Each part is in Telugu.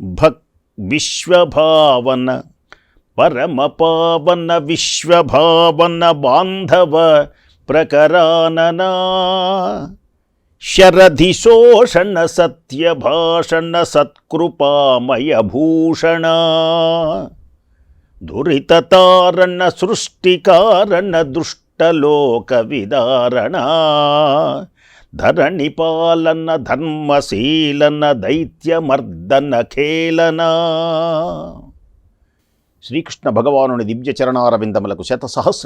భక్ విశ్వభావన పరమ పావన విశ్వభావన బాంధవ ప్రకరాననా. శరధి శోషణ సత్యభాషణ సత్కృపామయ భూషణ దురితతారణ సృష్టికారణ దుష్టలోక విదారణ ధరణిపాలన ధర్మశీలన దైత్యమర్దన ఖేలన శ్రీకృష్ణ భగవానుని దివ్య చరణారవిందములకు శత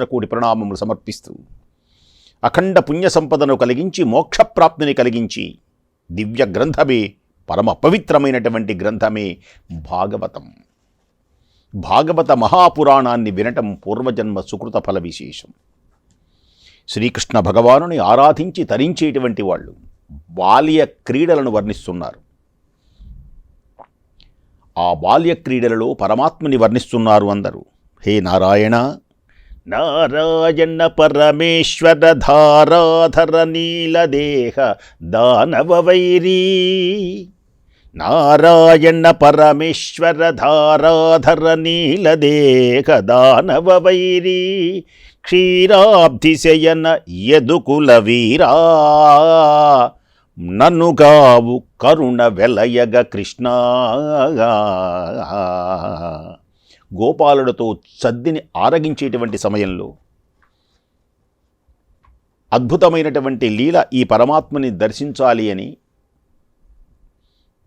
కోటి ప్రణామములు సమర్పిస్తూ అఖండ పుణ్య సంపదను కలిగించి మోక్షప్రాప్తిని కలిగించి దివ్య గ్రంథమే పరమ పవిత్రమైనటువంటి గ్రంథమే భాగవతం. భాగవత మహాపురాణాన్ని వినటం పూర్వజన్మ సుకృత ఫల విశేషం. శ్రీకృష్ణ భగవానుని ఆరాధించి తరించేటువంటి వాళ్ళు బాల్య క్రీడలను వర్ణిస్తున్నారు. ఆ బాల్య క్రీడలలో పరమాత్మని వర్ణిస్తున్నారు అందరూ. హే నారాయణ! నారాయణ పరమేశ్వర ధారాధర నీలదేహ దానవ వైరీ. నారాయణ పరమేశ్వర ధారాధర నీలదేహ దానవ వైరీ. క్షీరాబ్ధిశయన యదుకుల వీరా నన్నుగావు కరుణ వెలయగ కృష్ణ. గోపాలుడితో సద్దిని ఆరగించేటువంటి సమయంలో అద్భుతమైనటువంటి లీల ఈ పరమాత్మని దర్శించాలి అని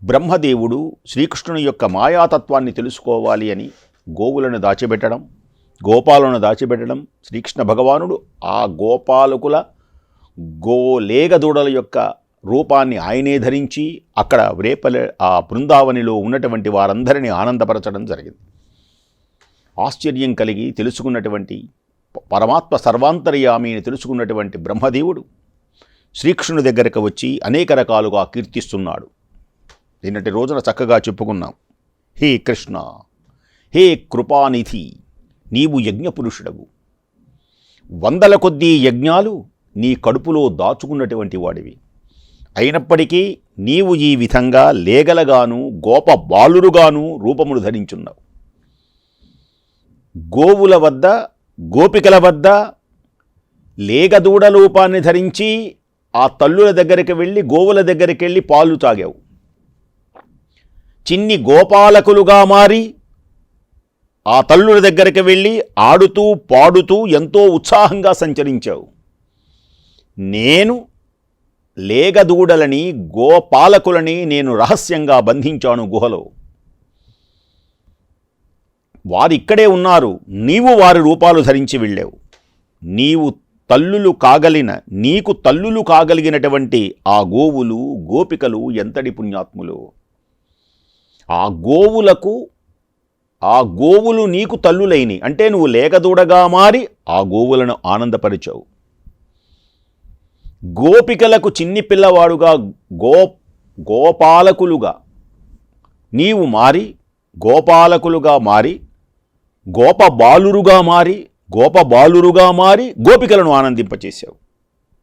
బ్రహ్మదేవుడు శ్రీకృష్ణుని యొక్క మాయాతత్వాన్ని తెలుసుకోవాలి అని గోవులను దాచిపెట్టడం గోపాలను దాచిపెట్టడం శ్రీకృష్ణ భగవానుడు ఆ గోపాలకుల గోలేగదూడల యొక్క రూపాన్ని ఆయనే ధరించి అక్కడ రేపలే ఆ బృందావనిలో ఉన్నటువంటి వారందరినీ ఆనందపరచడం జరిగింది. ఆశ్చర్యం కలిగి తెలుసుకున్నటువంటి పరమాత్మ సర్వాంతర్యామి తెలుసుకున్నటువంటి బ్రహ్మదేవుడు శ్రీకృష్ణుని దగ్గరకు వచ్చి అనేక రకాలుగా కీర్తిస్తున్నాడు. నిన్నటి రోజున చక్కగా చెప్పుకున్నాం. హే కృష్ణ! హే కృపానిధి! నీవు యజ్ఞపురుషుడవు. వందల కొద్దీ యజ్ఞాలు నీ కడుపులో దాచుకున్నటువంటి వాడివి. అయినప్పటికీ నీవు ఈ విధంగా లేగలగాను గోప బాలురుగాను రూపమును ధరించున్నావు. గోవుల వద్ద గోపికల వద్ద లేగదూడ రూపాన్ని ధరించి ఆ తల్లుల దగ్గరికి వెళ్ళి గోవుల దగ్గరికి వెళ్ళి పాలు తాగావు. చిన్ని గోపాలకులుగా మారి ఆ తల్లుల దగ్గరికి వెళ్ళి ఆడుతూ పాడుతూ ఎంతో ఉత్సాహంగా సంచరించావు. నేను లేగదూడలని గోపాలకులని నేను రహస్యంగా బంధించాను గుహలో. వారిక్కడే ఉన్నారు నీవు వారి రూపాలు ధరించి వెళ్ళావు. నీవు తల్లులు కాగలిన నీకు తల్లులు కాగలిగినటువంటి ఆ గోవులు గోపికలు ఎంతటి పుణ్యాత్ములు? ఆ గోవులకు ఆ గోవులు నీకు తల్లులైని. అంటే నువ్వు లేకదూడగా మారి ఆ గోవులను ఆనందపరిచావు. గోపికలకు చిన్ని పిల్లవాడుగా గో గోపాలకులుగా నీవు మారి గోపాలకులుగా మారి గోప బాలురుగా మారి గోప బాలురుగా మారి గోపికలను ఆనందింపచేశావు.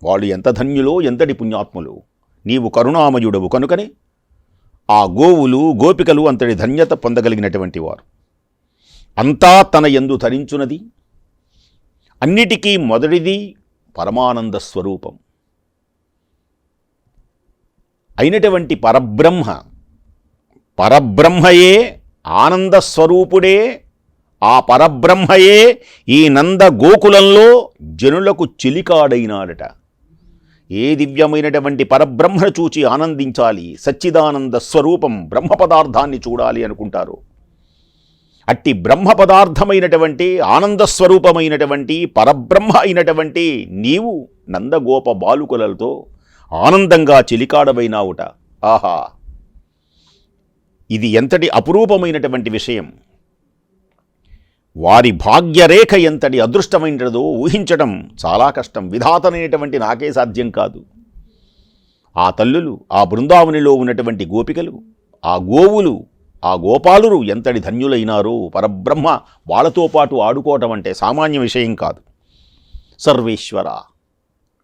వాళ్ళు ఎంత ధన్యులో ఎంతటి పుణ్యాత్ములు. నీవు కరుణామయుడవు. కనుకనే ఆ గోవులు గోపికలు అంతటి ధన్యత పొందగలిగినటువంటి వారు. అంతా తన ఎందు ధరించున్నది అన్నిటికీ మొదటిది పరమానంద స్వరూపం. అయినటువంటి పరబ్రహ్మ పరబ్రహ్మయే ఆనంద స్వరూపుడే ఆ పరబ్రహ్మయే ఈ నంద గోకులంలో జనులకు చిలికాడైనాడట. ఏ దివ్యమైనటువంటి పరబ్రహ్మను చూచి ఆనందించాలి? సచ్చిదానంద స్వరూపం బ్రహ్మ పదార్థాన్ని చూడాలి అనుకుంటారు. అట్టి బ్రహ్మ పదార్థమైనటువంటి ఆనంద స్వరూపమైనటువంటి పరబ్రహ్మ అయినటువంటి నీవు నందగోప బాలుకులతో ఆనందంగా చిలికాడబైనావుట ఆహా! ఇది ఎంతటి అపురూపమైనటువంటి విషయం. వారి భాగ్యరేఖ ఎంతటి అదృష్టమైనదో ఊహించడం చాలా కష్టం. విధాతనైనటువంటి నాకే సాధ్యం కాదు. ఆ తల్లులు ఆ బృందావనిలో ఉన్నటువంటి గోపికలు ఆ గోవులు ఆ గోపాలురు ఎంతటి ధన్యులైనారో పరబ్రహ్మ వాళ్ళతో పాటు ఆడుకోవటం అంటే సామాన్య విషయం కాదు. సర్వేశ్వర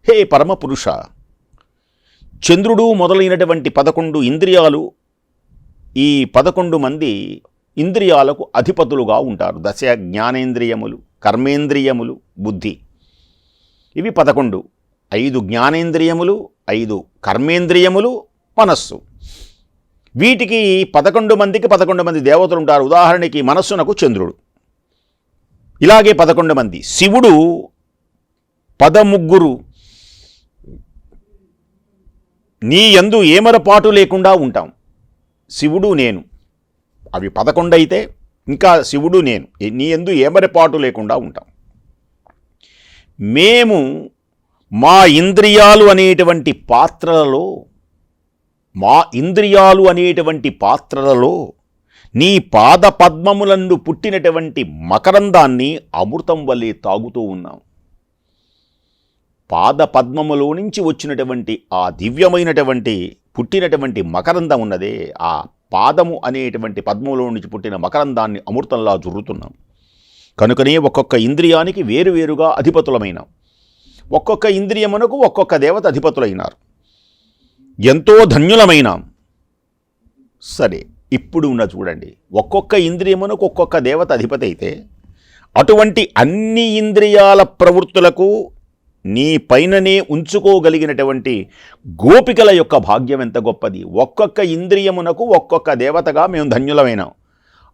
హే పరమపురుష చంద్రుడు మొదలైనటువంటి పదకొండు ఇంద్రియాలు ఈ పదకొండు మంది ఇంద్రియాలకు అధిపతులుగా ఉంటారు. దశ జ్ఞానేంద్రియములు కర్మేంద్రియములు బుద్ధి. ఇవి పదకొండు. ఐదు జ్ఞానేంద్రియములు ఐదు కర్మేంద్రియములు మనస్సు. వీటికి పదకొండు మందికి పదకొండు మంది దేవతలు ఉంటారు. ఉదాహరణకి మనస్సునకు చంద్రుడు. ఇలాగే పదకొండు మంది. శివుడు పదముగ్గురు. నీ ఎందు ఏమరపాటు లేకుండా ఉంటాం. శివుడు నేను. అవి పదకొండు అయితే ఇంకా శివుడు నేను. నీ ఎందు ఏమరపాటు లేకుండా ఉంటాం. మేము మా ఇంద్రియాలు అనేటువంటి పాత్రలలో మా ఇంద్రియాలు అనేటువంటి పాత్రలలో నీ పాద పద్మములందు పుట్టినటువంటి మకరందాన్ని అమృతం వల్లే తాగుతూ ఉన్నాం. పాద పద్మములో నుంచి వచ్చినటువంటి ఆ దివ్యమైనటువంటి పుట్టినటువంటి మకరందం ఉన్నదే ఆ పాదము అనేటువంటి పద్మములో నుంచి పుట్టిన మకరందాన్ని అమృతంలా జుర్రుతున్నాం. కనుకనే ఒక్కొక్క ఇంద్రియానికి వేరువేరుగా అధిపతులమైనాం. ఒక్కొక్క ఇంద్రియమునకు ఒక్కొక్క దేవత అధిపతులైనారు. ఎంతో ధన్యులమైన. సరే ఇప్పుడు ఉన్న చూడండి. ఒక్కొక్క ఇంద్రియమునకు ఒక్కొక్క దేవత అధిపతి అయితే అటువంటి అన్ని ఇంద్రియాల ప్రవృత్తులకు నీ పైననే ఉంచుకోగలిగినటువంటి గోపికల యొక్క భాగ్యం ఎంత గొప్పది. ఒక్కొక్క ఇంద్రియమునకు ఒక్కొక్క దేవతగా మేము ధన్యులమైనాం.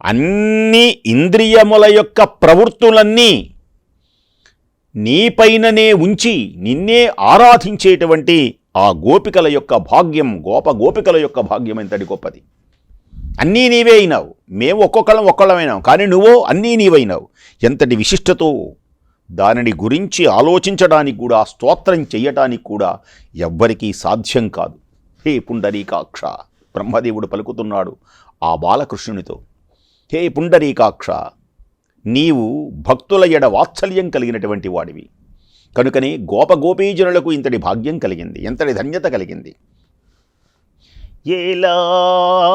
అన్ని ఇంద్రియముల యొక్క ప్రవృత్తులన్నీ నీ పైననే ఉంచి నిన్నే ఆరాధించేటువంటి ఆ గోపికల యొక్క భాగ్యం గోప గోపికల యొక్క భాగ్యం ఎంతటి గొప్పది? అన్నీ నీవే అయినావు. మేము ఒక్కొక్కళ్ళం ఒక్కళ్ళమైనాం. కానీ నువ్వు అన్నీ నీవైనావు. ఎంతటి విశిష్టతో దానిని గురించి ఆలోచించడానికి కూడా స్తోత్రం చెయ్యటానికి కూడా ఎవ్వరికీ సాధ్యం కాదు. హే పుండరీకాక్ష! బ్రహ్మదేవుడు పలుకుతున్నాడు ఆ బాలకృష్ణునితో. హే పుండరీకాక్ష! నీవు భక్తుల ఎడ వాత్సల్యం కలిగినటువంటి వాడివి. కనుకనే గోప గోపీజనులకు ఇంతటి భాగ్యం కలిగింది ఎంతటి ధన్యత కలిగింది. ఏలా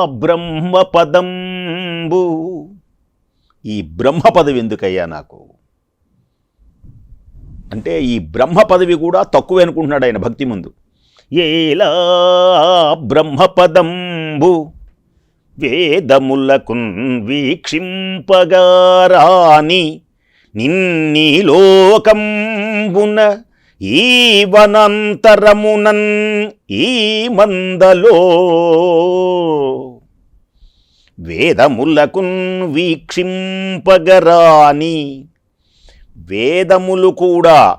బ్రహ్మపదంబు. ఈ బ్రహ్మ పదవి ఎందుకయ్యా నాకు? అంటే ఈ బ్రహ్మ పదవి కూడా తక్కువ అనుకుంటున్నాడు ఆయన భక్తి ముందు. ఏలా బ్రహ్మపదంబు. వేదములకున్ వీక్షింపగారాని నిన్నీ లోకంబున ఈ వనంతరమునన్ ఈ మందలో వేదములకున్ వీక్షింపగరాని వేదములు కూడా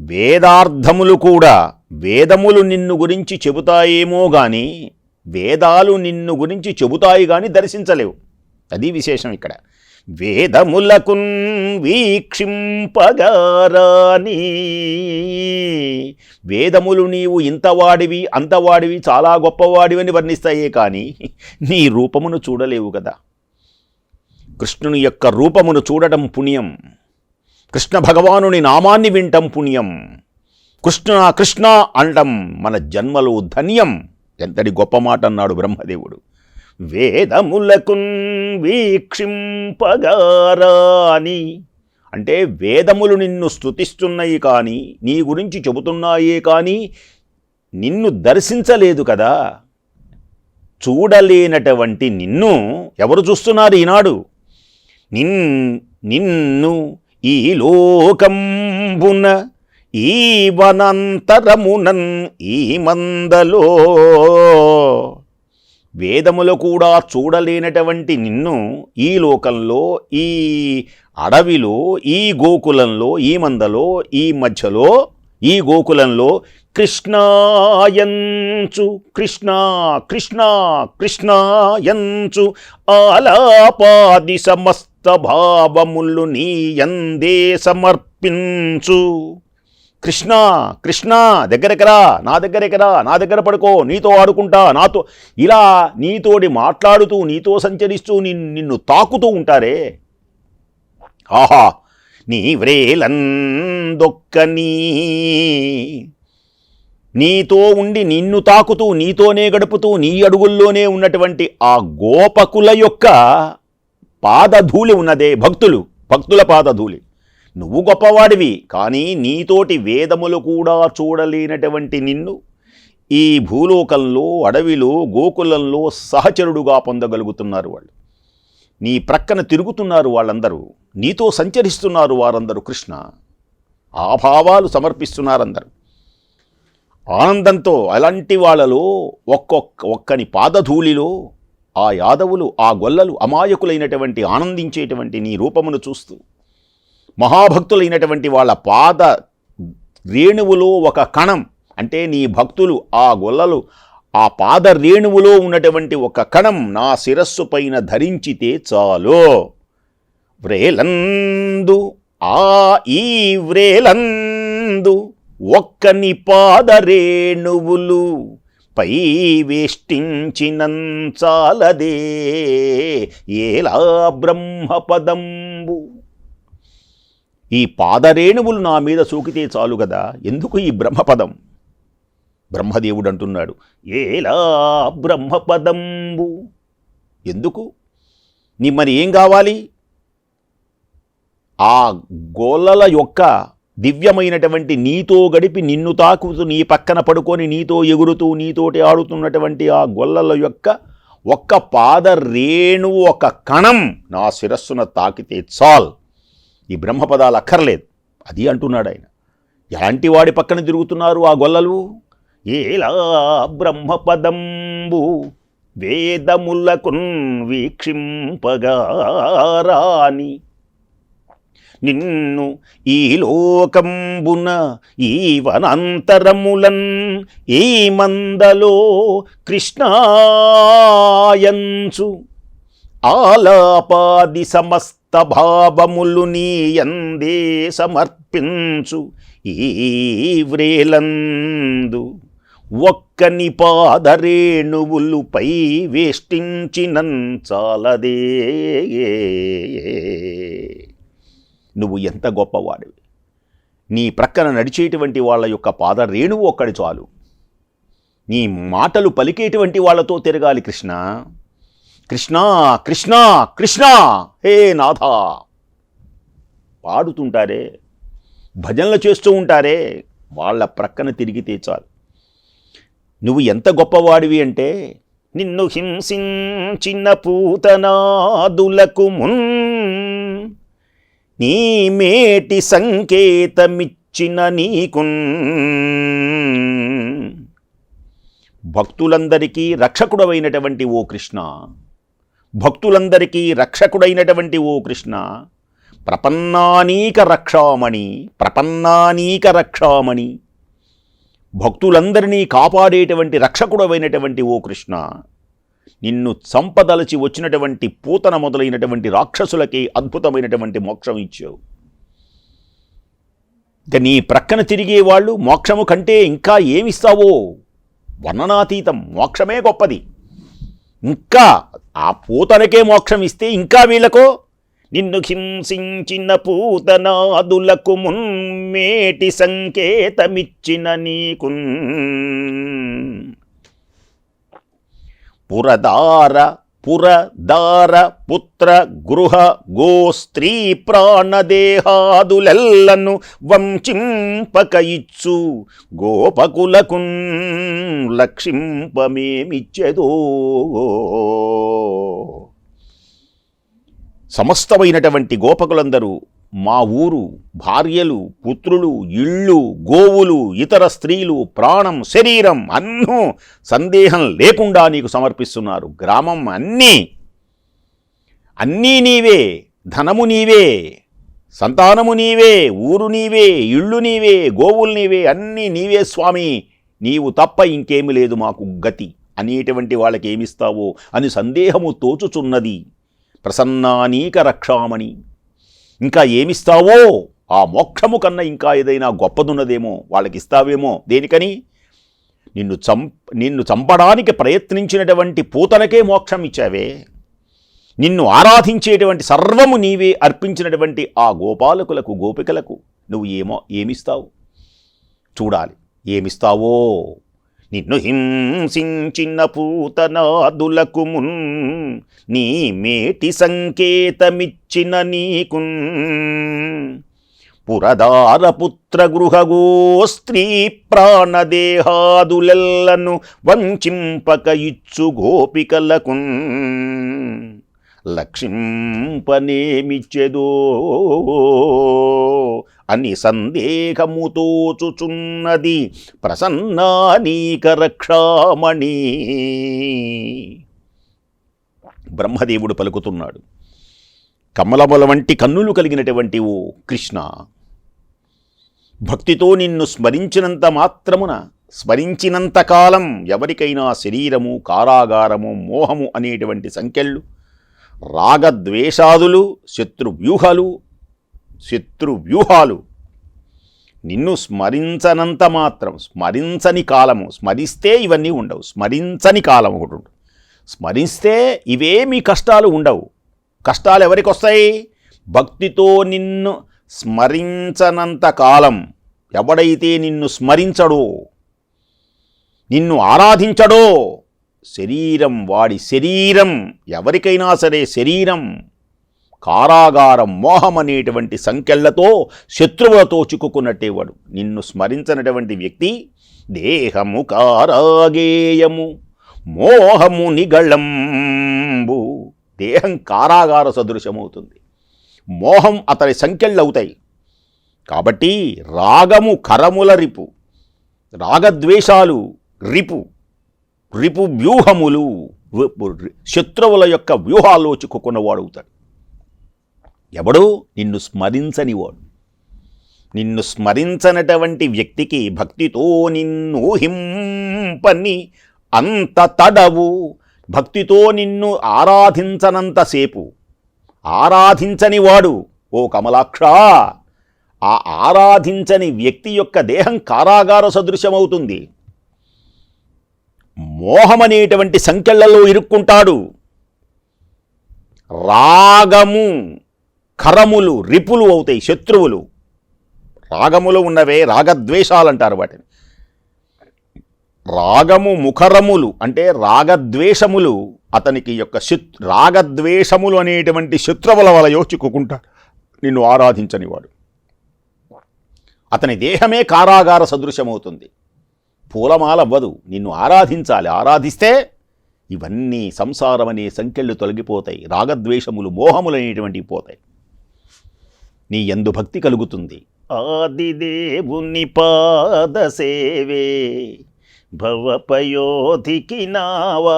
వేదార్థములు కూడా వేదములు నిన్ను గురించి చెబుతాయేమో గాని వేదాలు నిన్ను గురించి చెబుతాయి కానీ దర్శించలేవు. అది విశేషం ఇక్కడ. వేదములకున్ వీక్షింపగారాని. వేదములు నీవు ఇంతవాడివి అంతవాడివి చాలా గొప్పవాడివని వర్ణిస్తాయే కానీ నీ రూపమును చూడలేవు కదా కృష్ణుని యొక్క రూపమును చూడటం పుణ్యం. కృష్ణ భగవానుని నామాన్ని వింటం పుణ్యం. కృష్ణ కృష్ణ అనటం మన జన్మలో ధన్యం. ఎంతటి గొప్ప మాట అన్నాడు బ్రహ్మదేవుడు. వేదములకున్ వీక్షింపగారాని. అంటే వేదములు నిన్ను స్తుతిస్తున్నాయి కానీ నీ గురించి చెబుతున్నాయే కానీ నిన్ను దర్శించలేదు కదా. చూడలేనటువంటి నిన్ను ఎవరు చూస్తున్నారు ఈనాడు? నిన్ నిన్ను ఈ లోకంబున ఈ వనంతరమునన్ ఈ మందలో వేదములు కూడా చూడలేనటువంటి నిన్ను ఈ లోకంలో ఈ అడవిలో ఈ గోకులంలో ఈ మందలో ఈ మధ్యలో ఈ గోకులంలో కృష్ణాయంచు కృష్ణ కృష్ణ కృష్ణాయంచు ఆలాపాది సమస్త భావములు నీయందే సమర్పించు. కృష్ణ కృష్ణ దగ్గరకరా నా దగ్గరకరా నా దగ్గర పడుకో నీతో ఆడుకుంటా నాతో ఇలా నీతోడి మాట్లాడుతూ నీతో సంచరిస్తూ నిన్ను నిన్ను తాకుతూ ఉంటారే? ఆహా నీ వ్రేలందొక్కనీ నీతో ఉండి నిన్ను తాకుతూ నీతోనే గడుపుతూ నీ అడుగుల్లోనే ఉన్నటువంటి ఆ గోపకుల యొక్క పాదధూళి ఉన్నదే భక్తులు భక్తుల పాదధూళి. నువ్వు గొప్పవాడివి కానీ నీతోటి వేదములు కూడా చూడలేనటువంటి నిన్ను. ఈ భూలోకంలో అడవిలో గోకులంలో సహచరుడుగా పొందగలుగుతున్నారు వాళ్ళు. నీ ప్రక్కన తిరుగుతున్నారు వాళ్ళందరూ. నీతో సంచరిస్తున్నారు వారందరూ కృష్ణ. ఆ భావాలు సమర్పిస్తున్నారందరూ. ఆనందంతో అలాంటి వాళ్ళలో ఒక్కొక్క ఒక్కని పాదధూళిలో ఆ యాదవులు ఆ గొల్లలు అమాయకులైనటువంటి ఆనందించేటువంటి నీ రూపమును చూస్తూ మహాభక్తులైనటువంటి వాళ్ళ పాద రేణువులో ఒక కణం. అంటే నీ భక్తులు ఆ గొల్లలు ఆ పాద రేణువులో ఉన్నటువంటి ఒక కణం నా శిరస్సు పైన ధరించితే చాలు. వ్రేలందు ఆ ఈ వ్రేలందు ఒక్కని పాద రేణువులు పై వేష్టించినంచాలదే ఏలా బ్రహ్మపదం ఈ పాదరేణువులు నా మీద సోకితే చాలు కదా ఎందుకు ఈ బ్రహ్మపదం? బ్రహ్మదేవుడు అంటున్నాడు ఏలా బ్రహ్మపదంబు? ఎందుకు? నీ మరి ఏం కావాలి? ఆ గోలల యొక్క దివ్యమైనటువంటి నీతో గడిపి నిన్ను తాకుతూ నీ పక్కన పడుకొని నీతో ఎగురుతూ నీతోటి ఆడుతున్నటువంటి ఆ గొల్లల యొక్క ఒక్క పాద రేణువు ఒక కణం నా శిరస్సున తాకితే చాల్. ఈ బ్రహ్మపదాలు అక్కర్లేదు. అది అంటున్నాడు ఆయన. ఎలాంటి వాడి పక్కన తిరుగుతున్నారు ఆ గొల్లలు? ఏలా బ్రహ్మపదంబు వేదములకున్ వీక్షింపగారాని నిన్ను ఈ లోకంబున ఈ వనంతరములన్ ఈ మందలో కృష్ణాయంచు. ఆలాపాది సమస్త భక్తభావములు నీయందే సమర్పించు ఈ వ్రేలందు. ఒక్కని పాదరేణువులు పై వేష్టించినం చాలదే నువ్వు ఎంత గొప్పవాడివి. నీ ప్రక్కన నడిచేటువంటి వాళ్ళ యొక్క పాద రేణువు ఒక్కడి చాలు. నీ మాటలు పలికేటువంటి వాళ్ళతో తిరగాలి కృష్ణ. కృష్ణ కృష్ణ కృష్ణ! హే నాథ! పాడుతుంటారే భజనలు చేస్తూ ఉంటారే వాళ్ళ ప్రక్కన తిరిగితే చాలు. నువ్వు ఎంత గొప్పవాడివి అంటే నిన్ను హింసించిన పూతనాదులకు మున్ నీ మేటి సంకేతమిచ్చిన నీకున్. భక్తులందరికీ రక్షకుడవైనటువంటి ఓ కృష్ణ. భక్తులందరికీ రక్షకుడైనటువంటి ఓ కృష్ణ ప్రపన్నానీక రక్షామణి ప్రపన్నానీక రక్షామణి. భక్తులందరినీ కాపాడేటువంటి రక్షకుడవైనటువంటి ఓ కృష్ణ నిన్ను సంపదలచి వచ్చినటువంటి పూతన మొదలైనటువంటి రాక్షసులకి అద్భుతమైనటువంటి మోక్షం ఇచ్చావు. ఇక నీ ప్రక్కన తిరిగే వాళ్ళు మోక్షము కంటే ఇంకా ఏమిస్తావో? వర్ణనాతీతం మోక్షమే గొప్పది. ఇంకా ఆ పూతనకే మోక్షం ఇస్తే ఇంకా వీళ్ళకో? నిన్ను హింసించిన పూతనాదులకు మున్మేటి సంకేతమిచ్చిన నీకు పురదార పుర దార పుత్ర గృహ గో స్త్రీ ప్రాణదేహాదులెల్లను వంచింపక ఇచ్చు గోపకులకున్ లక్షింపమేమిచ్చెదో. సమస్తమైనటువంటి గోపకులందరూ మా ఊరు భార్యలు పుత్రులు ఇళ్ళు గోవులు ఇతర స్త్రీలు ప్రాణం శరీరం అన్నూ సందేహం లేకుండా నీకు సమర్పిస్తున్నారు. గ్రామం అన్నీ అన్నీ నీవే ధనము నీవే సంతానము నీవే ఊరు నీవే ఇళ్ళు నీవే గోవులు నీవే అన్నీ నీవే స్వామి. నీవు తప్ప ఇంకేమి లేదు మాకు గతి. అనేటువంటి వాళ్ళకి ఏమిస్తావో అని సందేహము తోచుచున్నది. ప్రసన్నానీక రక్షామణి ఇంకా ఏమిస్తావో? ఆ మోక్షము కన్నా ఇంకా ఏదైనా గొప్పదున్నదేమో వాళ్ళకి ఇస్తావేమో దేనికని? నిన్ను చంప నిన్ను చంపడానికి ప్రయత్నించినటువంటి పూతనకే మోక్షం ఇచ్చావే నిన్ను ఆరాధించేటువంటి సర్వము నీవే అర్పించినటువంటి ఆ గోపాలకులకు గోపికలకు నువ్వు ఏమో ఏమిస్తావు? చూడాలి. ఏమిస్తావో? నిన్ను హింసించిన పూతనాదులకు మున్ నీ మేటి సంకేతమిచ్చిన నీకున్. పురదారపుత్ర గృహగో స్త్రీ ప్రాణదేహాదులెల్లను వంచింపక ఇచ్చు గోపికలకున్. లక్షింపనేమిచ్చెదో అని సందేహము తోచుచున్నది ప్రసన్నానీక రక్షామణి బ్రహ్మదేవుడు పలుకుతున్నాడు కమలముల వంటి కన్నులు కలిగినటువంటి ఓ కృష్ణ భక్తితో నిన్ను స్మరించినంత మాత్రమున స్మరించినంత కాలం ఎవరికైనా శరీరము కారాగారము మోహము అనేటువంటి సంఖ్యలు రాగద్వేషాదులు శత్రువ్యూహాలు శత్రువ్యూహాలు. నిన్ను స్మరించనంత మాత్రం స్మరించని కాలము స్మరిస్తే ఇవన్నీ ఉండవు స్మరించని కాలం ఒకటి స్మరిస్తే ఇవేమీ కష్టాలు ఉండవు. కష్టాలు ఎవరికి వస్తాయి? భక్తితో నిన్ను స్మరించనంత కాలం ఎవడైతే నిన్ను స్మరించడో నిన్ను ఆరాధించడో శరీరం వాడి శరీరం ఎవరికైనా సరే శరీరం కారాగారం మోహం అనేటువంటి సంఖ్యలతో శత్రువులతో చిక్కుకున్నట్టే వాడు. నిన్ను స్మరించినటువంటి వ్యక్తి దేహము కారాగేయము మోహము నిగళంబు. దేహం కారాగార సదృశమవుతుంది. మోహం అతని అవుతాయి కాబట్టి రాగము కరముల రిపు రాగద్వేషాలు రిపు. రిపు వ్యూహములు శత్రువుల యొక్క వ్యూహాల్లో చిక్కుకున్నవాడు అవుతాడు ఎవడు? నిన్ను స్మరించనివాడు. నిన్ను స్మరించనటువంటి వ్యక్తికి భక్తితో నిన్ను హింపని అంత తడవు. భక్తితో నిన్ను ఆరాధించనంతసేపు ఆరాధించని వాడు ఓ కమలాక్ష! ఆ ఆరాధించని వ్యక్తి యొక్క దేహం కారాగార సదృశ్యమవుతుంది. మోహమనేటువంటి సంఖ్యలలో ఇరుక్కుంటాడు. రాగము కరములు రిపులు అవుతాయి శత్రువులు. రాగములు ఉన్నవే రాగద్వేషాలు అంటారు వాటిని. రాగము ముఖరములు అంటే రాగద్వేషములు అతనికి యొక్క శత్ రాగద్వేషములు అనేటువంటి శత్రువుల వల యోచిక్కుంటాడు నిన్ను ఆరాధించనివాడు. అతని దేహమే కారాగార సదృశమవుతుంది పూలమాలవ్వదు. నిన్ను ఆరాధించాలి. ఆరాధిస్తే ఇవన్నీ సంసారం అనే సంఖ్యలు తొలగిపోతాయి. రాగద్వేషములు మోహములనేటువంటివి పోతాయి. నీ ఎందు భక్తి కలుగుతుంది. ఆదిదేవుని పాద సేవే. భవపయోధికి నావా.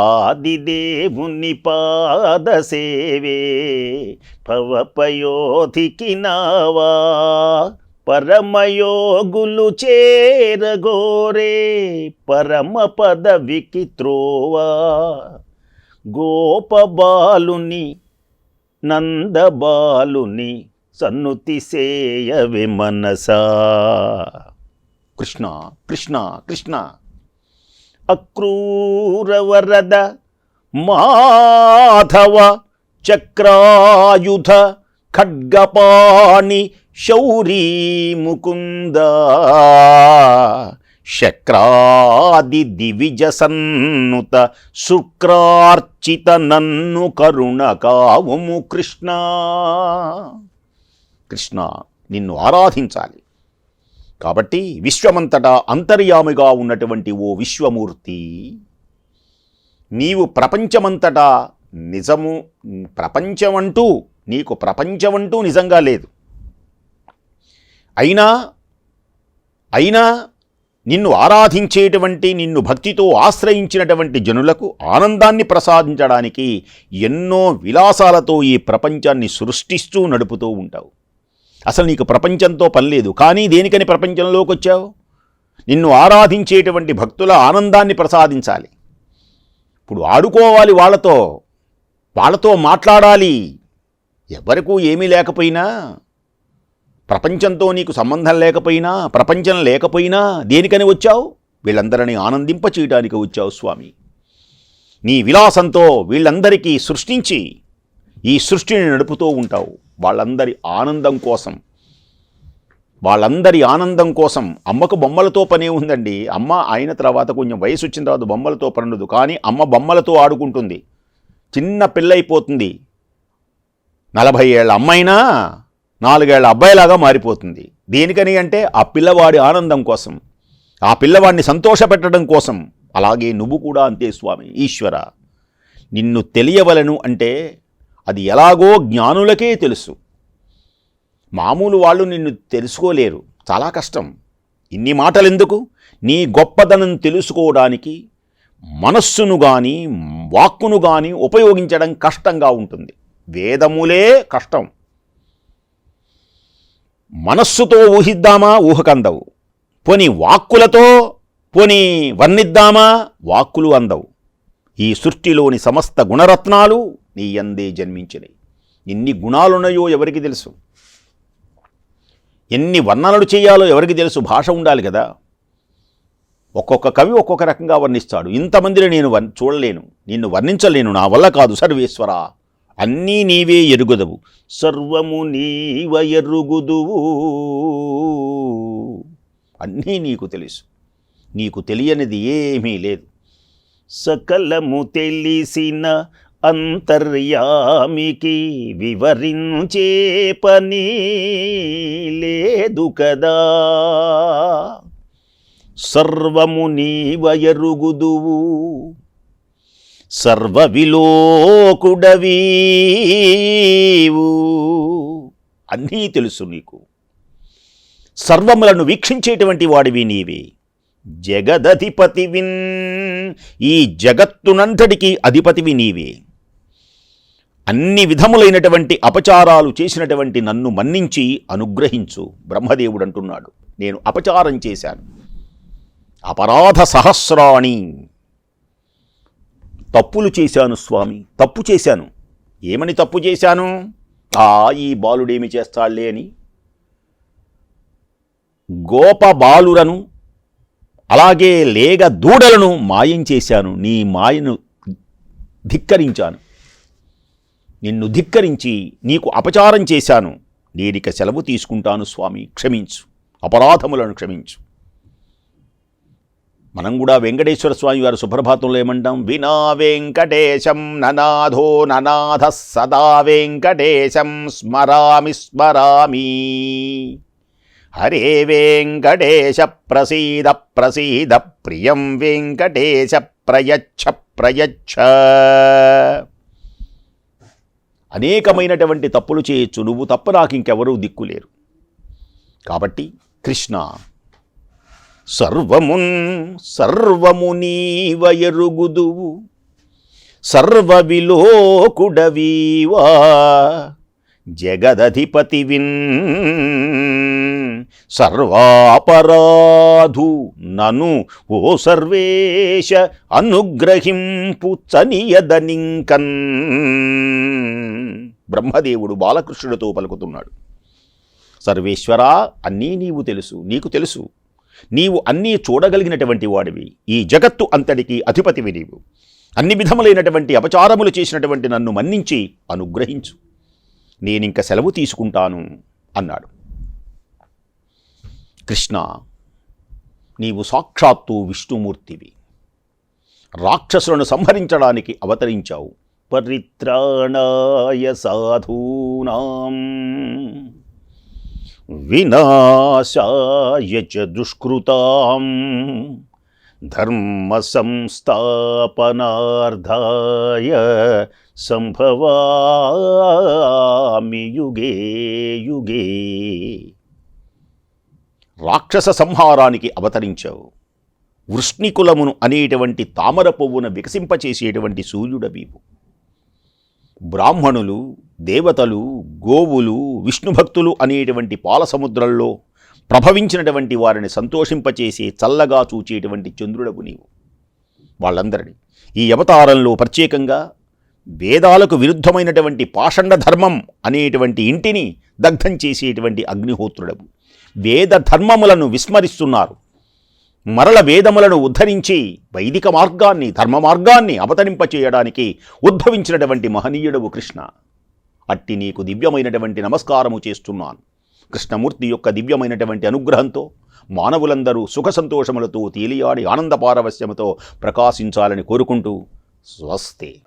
ఆదిదేవుని పాద సేవే. భవపయోధికి నావా. పరమయోగులు చేరగోరే పరమ పదవికి త్రోవా. గోపబాలుని నందబాలుని సన్నుతి సేయవి మనసా. కృష్ణ కృష్ణ కృష్ణ. అక్రూరవరద మాధవ చక్రాయుధ ఖడ్గపాణి శౌరీ ముకుంద. శక్రాది దివిజ సన్నుత శుక్రార్చిత నన్ను కరుణ కావుము కృష్ణ. కృష్ణ నిన్ను ఆరాధించాలి. కాబట్టి విశ్వమంతటా అంతర్యామిగా ఉన్నటువంటి ఓ విశ్వమూర్తి నీవు ప్రపంచమంతటా నిజము ప్రపంచమంటూ నీకు ప్రపంచమంటూ నిజంగా లేదు. అయినా అయినా నిన్ను ఆరాధించేటువంటి నిన్ను భక్తితో ఆశ్రయించినటువంటి జనులకు ఆనందాన్ని ప్రసాదించడానికి ఎన్నో విలాసాలతో ఈ ప్రపంచాన్ని సృష్టిస్తూ నడుపుతూ ఉంటావు. అసలు నీకు ప్రపంచంతో పని లేదు. కానీ దేనికని ప్రపంచంలోకి వచ్చావు? నిన్ను ఆరాధించేటువంటి భక్తుల ఆనందాన్ని ప్రసాదించాలి. ఇప్పుడు ఆడుకోవాలి వాళ్ళతో వాళ్ళతో మాట్లాడాలి. ఎవరికూ ఏమీ లేకపోయినా ప్రపంచంతో నీకు సంబంధం లేకపోయినా ప్రపంచం లేకపోయినా దేనికని వచ్చావు? వీళ్ళందరినీ ఆనందింప చేయడానికి వచ్చావు స్వామి. నీ విలాసంతో వీళ్ళందరికీ సృష్టించి ఈ సృష్టిని నడుపుతూ ఉంటావు. వాళ్ళందరి ఆనందం కోసం. వాళ్ళందరి ఆనందం కోసం అమ్మకు బొమ్మలతో పనే ఉందండి. అమ్మ అయిన తర్వాత కొంచెం వయసు వచ్చిన తర్వాత బొమ్మలతో పని ఉండదు కానీ అమ్మ బొమ్మలతో ఆడుకుంటుంది. చిన్న పిల్ల అయిపోతుంది నలభై ఏళ్ళ అమ్మైనా నాలుగేళ్ళ అబ్బాయిలాగా మారిపోతుంది. దేనికని అంటే ఆ పిల్లవాడి ఆనందం కోసం ఆ పిల్లవాడిని సంతోషపెట్టడం కోసం. అలాగే నువ్వు కూడా అంతే స్వామి ఈశ్వర. నిన్ను తెలియవలను అంటే అది ఎలాగో జ్ఞానులకే తెలుసు. మామూలు వాళ్ళు నిన్ను తెలుసుకోలేరు. చాలా కష్టం. ఇన్ని మాటలు ఎందుకు నీ గొప్పదనం తెలుసుకోవడానికి మనస్సును కానీ వాక్కును కానీ ఉపయోగించడం కష్టంగా ఉంటుంది. వేదములే కష్టం. మనస్సుతో ఊహిద్దామా? ఊహకందవు. పోని వాక్కులతో పోని వర్ణిద్దామా? వాక్కులు అందవు. ఈ సృష్టిలోని సమస్త గుణరత్నాలు నీ అందే జన్మించినవి ఎన్ని గుణాలున్నాయో ఎవరికి తెలుసు? ఎన్ని వర్ణనలు చేయాలో ఎవరికి తెలుసు? భాష ఉండాలి కదా. ఒక్కొక్క కవి ఒక్కొక్క రకంగా వర్ణిస్తాడు. ఇంతమందిని నేను చూడలేను. నిన్ను వర్ణించలేను. నా వల్ల కాదు. సర్వేశ్వరా! అన్నీ నీవే ఎరుగుదవు. సర్వము నీవ ఎరుగుదువు. అన్నీ నీకు తెలుసు. నీకు తెలియనిది ఏమీ లేదు. సకలము తెలిసిన అంతర్యామికి వివరించే పని లేదు కదా. సర్వము నీవ ఎరుగుదువు. విలోకుడవీవు అన్నీ తెలుసు నీకు. సర్వములను వీక్షించేటువంటి వాడివి నీవే. జగదధిపతివిన్ ఈ జగత్తునంతటికి అధిపతివి నీవే. అన్ని విధములైనటువంటి అపచారాలు చేసినటువంటి నన్ను మన్నించి అనుగ్రహించు బ్రహ్మదేవుడు అంటున్నాడు నేను అపచారం చేశాను. అపరాధ సహస్రాణి తప్పులు చేశాను స్వామి తప్పు చేశాను. ఏమని తప్పు చేశాను? ఆ ఈ బాలుడేమి చేస్తాడులే అని. గోప బాలురను అలాగే లేగ దూడలను మాయం చేశాను. నీ మాయను ధిక్కరించాను. నిన్ను ధిక్కరించి నీకు అపచారం చేశాను. నేనిక సెలవు తీసుకుంటాను స్వామి క్షమించు. అపరాధములను క్షమించు. మనం కూడా వెంకటేశ్వర స్వామి వారి సుప్రభాతంలో ఏమంటాం? వినా వెంకటేశం ననాథో ననాథ సదా వెంకటేశం స్మరామి స్మరామి. హరే వెంకటేశ ప్రసీద ప్రసీద ప్రియం వెంకటేశ ప్రయచ్ఛ ప్రయచ్ఛ అనేకమైనటువంటి తప్పులు చేయొచ్చు. నువ్వు తప్ప నాకు ఇంకెవరూ దిక్కులేరు కాబట్టి కృష్ణ సర్వమున్ సర్వము నీవయరుగుదువు సర్వ విలోకుడవీవా జగదధిపతివిన్ సర్వాపరాధు నను ఓ సర్వేశ అనుగ్రహింపు చనియదనింకన్ బ్రహ్మదేవుడు బాలకృష్ణుడితో పలుకుతున్నాడు. సర్వేశ్వరా అన్నీ నీవు తెలుసు నీకు తెలుసు. నీవు అన్నీ చూడగలిగినటువంటి వాడివి. ఈ జగత్తు అంతటికి అధిపతివి నీవు. అన్ని విధములైనటువంటి అపచారములు చేసినటువంటి నన్ను మన్నించి అనుగ్రహించు. నేనింక సెలవు తీసుకుంటాను అన్నాడు. కృష్ణ నీవు సాక్షాత్తు విష్ణుమూర్తివి. రాక్షసులను సంహరించడానికి అవతరించావు. పరిత్రాణాయ సాధూనాం. వినాశాయ చ దుష్కృతాం ధర్మ సంస్థాపనార్థాయ సంభవామి యుగే యుగే రాక్షస సంహారానికి అవతరించావు. వృష్ణికులమును అనేటువంటి తామర పువ్వును వికసింపచేసేటువంటి సూర్యుడవీవు బ్రాహ్మణులు దేవతలు గోవులు విష్ణుభక్తులు అనేటువంటి పాలసముద్రంలో ప్రభవించినటువంటి వారిని సంతోషింపచేసే చల్లగా చూచేటువంటి చంద్రుడవు నీవు. వాళ్ళందరినీ. ఈ అవతారంలో ప్రత్యేకంగా వేదాలకు విరుద్ధమైనటువంటి పాషండ ధర్మం అనేటువంటి ఇంటిని దగ్ధం చేసేటువంటి అగ్నిహోత్రుడవు. వేద ధర్మములను విస్మరిస్తున్నారు. మరల వేదములను ఉద్ధరించి వైదిక మార్గాన్ని ధర్మ మార్గాన్ని అవతరింపచేయడానికి ఉద్భవించినటువంటి మహనీయుడవు కృష్ణ. అట్టి నీకు దివ్యమైనటువంటి నమస్కారము చేస్తున్నాను. కృష్ణమూర్తి యొక్క దివ్యమైనటువంటి అనుగ్రహంతో మానవులందరూ సుఖ సంతోషములతో తేలియాడి ఆనందపారవస్యముతో ప్రకాశించాలని కోరుకుంటూ స్వస్తి.